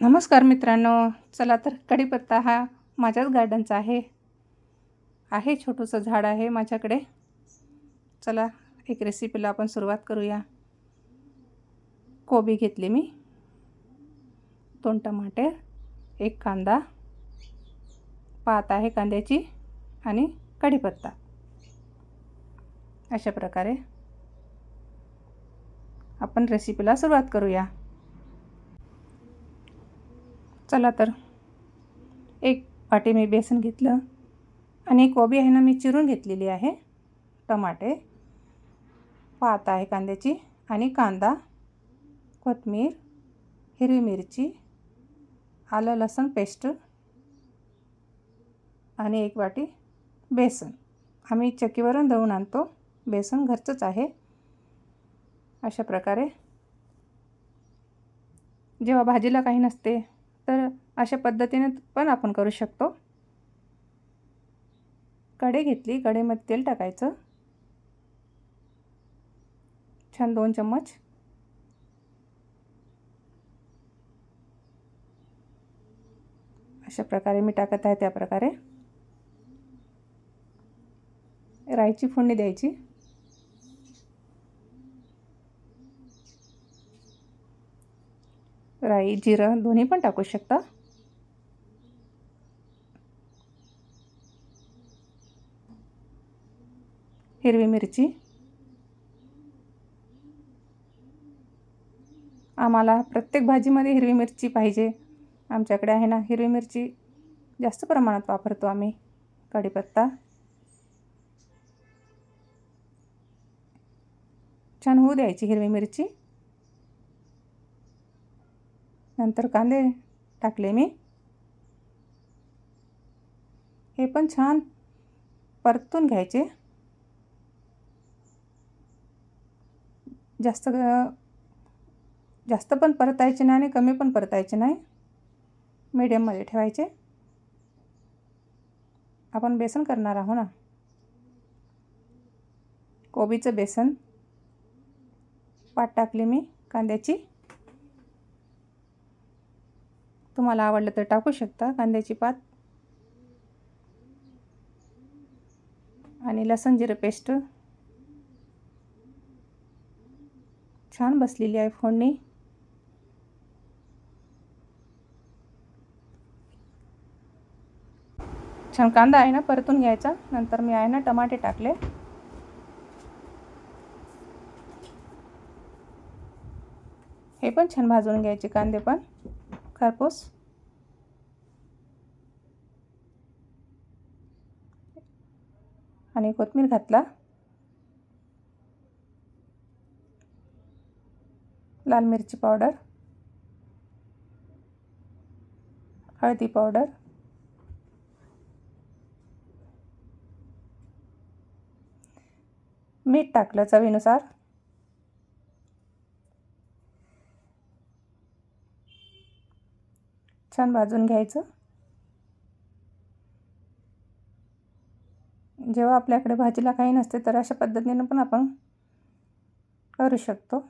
नमस्कार मित्रांनो. चला तर कढीपत्ता हा माझ्याच गार्डनचा आहे. आहे छोटंसं झाड आहे माझ्याकडे. चला एक रेसिपीला आपण सुरुवात करूया. कोबी घेतली मी. दोन टमाटे एक कांदा पात आहे कांद्याची आणि कढीपत्ता. अशा प्रकारे आपण रेसिपीला सुरुवात करूया. चला तर. एक वाटी मी बेसन घेतलं आणि कोबी आहे ना मी चिरून घेतलेली आहे. टमाटे पात आहे कांद्याची आणि कांदा कोथमीर हिरवी मिरची आलं लसूण पेस्ट आणि एक वाटी बेसन. आम्ही चक्कीवरून दळून आणतो. बेसन घरचंच आहे. अशा प्रकारे. जेव्हा भाजीला काही नसते अशा पद्धतीने पण आपण करू शकतो. कढई घेतली कढईमध्ये तेल टाकायचं. छान दोन चम्मच. अशा प्रकारे मी टाकत आहे त्या प्रकारे. राईची फोडणी द्यायची. राई जिरं दोन्ही पण टाकू शकता. हिरवी मिरची. आम्हाला प्रत्येक भाजीमध्ये हिरवी मिरची पाहिजे. आमच्याकडे आहे ना हिरवी मिरची जास्त प्रमाणात वापरतो आम्ही. कढीपत्ता. छान होऊ द्यायची हिरवी मिरची. नंतर कांदे टाकले मी. हे पण छान परतून घ्यायचे. जास्त जास्त पण परतायचे नाही आणि कमी पण परतायचे नाही. मीडियममध्ये ठेवायचे. आपण बेसन करणार आहो ना? कोबीचं बेसन. पाट टाकली मी कांद्याची. तुम्हाला आवडलं तर टाकू शकता कांद्याची पात. आणि लसण जिरं पेस्ट. छान बसलेली आहे फोडणी छान कांदा आहे ना परतून घ्यायचा. नंतर मी आहे ना टमाटे टाकले. हे पण छान भाजून घ्यायचे कांदे पण. खरपूस. आणि कोथमीर घातला. लाल मिरची पावडर हळदी पावडर मीठ टाकलं चवीनुसार. छान भाजून घ्यायचं. जेव्हा आपल्याकडे भाजीला काही नसते तर अशा पद्धतीनं पण आपण करू शकतो.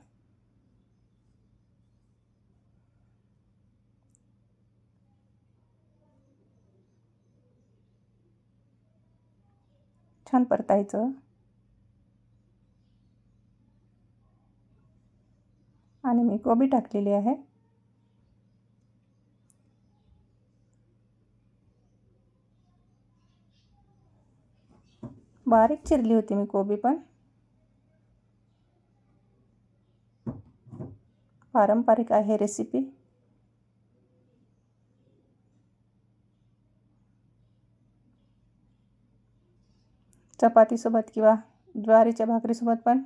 छान परतायचं. आणि मी कोबी टाकलेली आहे. बारीक चिरली होती मी कोबी पण. पारंपरिक आहे रेसिपी चपातीसोबत किंवा ज्वारीच्या भाकरीसोबत पण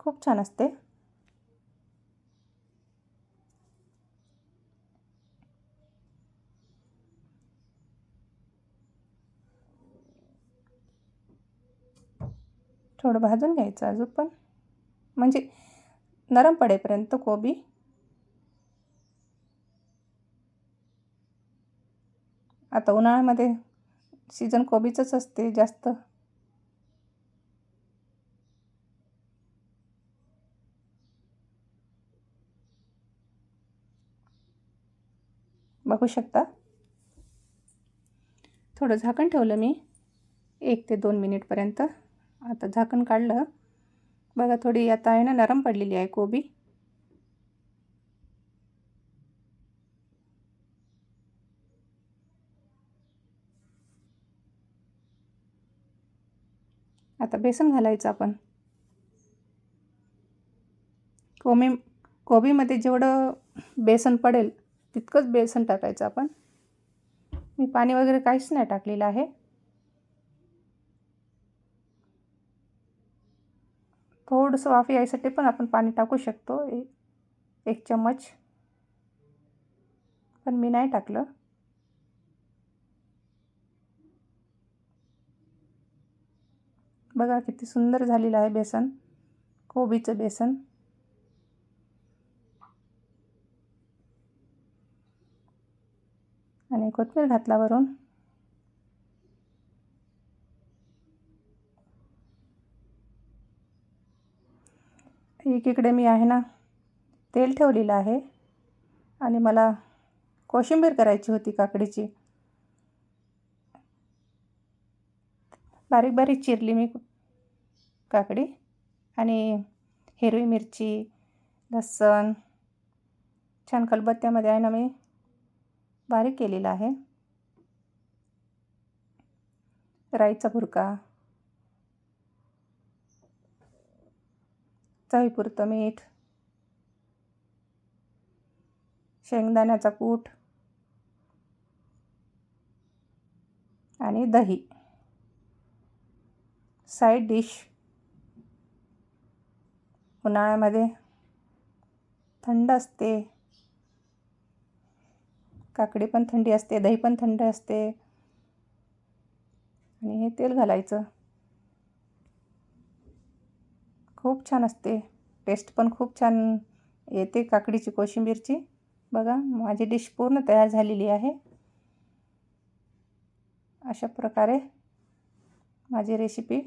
खूप छान असते. थोडं भाजून घ्यायचं अजून पण. म्हणजे नरम पडेपर्यंत कोबी. आता उन्हाळ्यामध्ये सीजन कोबीचंच असते जास्त. बघू शकता. थोडं झाकण ठेवलं मी. एक ते दोन मिनिटपर्यंत आता झाकण काढलं. बघा थोडी आता आहे ना नरम पडलेली आहे कोबी. आता बेसन घालायचं आपण. कोबी कोबीमध्ये जेवढं बेसन पडेल तितकंच बेसन टाकायचं आपण. मी पाणी वगैरे काहीच नाही टाकलेलं आहे. थोडंसं वाफ यायसाठी पण आपण पाणी टाकू शकतो एक एक चम्मच. पण मी नाही टाकलं. बघा किती सुंदर झालेलं आहे बेसन. कोबीचं बेसन. आणि कोथमीर घातला वरून. एकीकडे मी आहे ना तेल ठेवलेलं आहे. आणि मला कोशिंबीर करायची होती काकडीची. बारीक बारीक चिरली मी. काकडी आणि हिरवी मिरची लसण छान खलबत्त्यामध्ये आहे ना मी बारीक केलेला आहे. राईचा भुरका चवीपुरतं मीठ शेंगदाण्याचा कूट आणि दही. साईड डिश उन्हाळ्यामध्ये थंड असते. काकडी पण थंडी असते दही पण थंड असते. आणि हे तेल घालायचं. खूप छान असते. टेस्ट पण खूप छान येते काकडीची कोशिंबीरची. बघा माझी डिश पूर्ण तयार झालेली आहे. अशा प्रकारे माझी रेसिपी